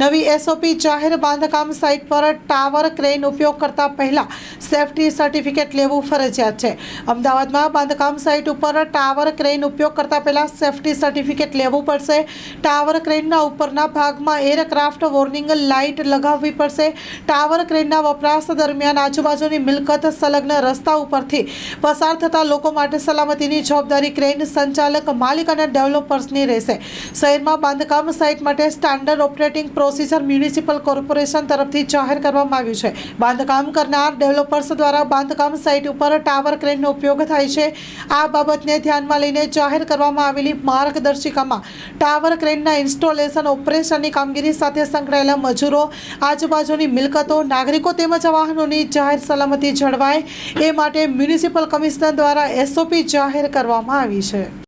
નવી એસઓપી જાહેર બાંધકામ સાઇટ પર ટાવર ક્રેન ઉપયોગ કરતા પહેલા સેફટી સર્ટિફિકેટ લેવું ફરજિયાત છે. અમદાવાદમાં બાંધકામ સાઇટ ઉપર ટાવર ક્રેન ઉપયોગ કરતા પહેલા સેફટી સર્ટિફિકેટ લેવું પડશે. ટાવર ક્રેનના ઉપરના ભાગમાં એરક્રાફ્ટ વોર્નિંગ લાઇટ લગાવવી પડશે. ટાવર ક્રેનના વપરાશ દરમિયાન આજુબાજુની મિલકત સંલગ્ન રસ્તા ઉપરથી પસાર થતા લોકો માટે સલામતીની જવાબદારી ક્રેન સંચાલક માલિક અને ડેવલપર્સની રહેશે. શહેરમાં બાંધકામ સાઇટ માટે standard operating procedure municipal corporation તરફથી જાહેર કરવામાં આવ્યું છે. બાંધકામ કરનાર ડેવલપર્સ દ્વારા બાંધકામ સાઇટ ઉપર ટાવર ક્રેનનો ઉપયોગ થાય છે. આ બાબતને ધ્યાનમાં લઈને જાહેર કરવામાં આવેલી માર્ગદર્શિકામાં ટાવર ક્રેનના ઇન્સ્ટોલેશન, ઓપરેશનની કામગીરી સાથે સંકળાયેલા મજૂરો, આજુબાજુની મિલકતો, નાગરિકો તેમજ વાહનોની જાહેર સલામતી જળવાય એ માટે મ્યુનિસિપલ કમિશનર દ્વારા એસઓપી જાહેર કરવામાં આવી છે.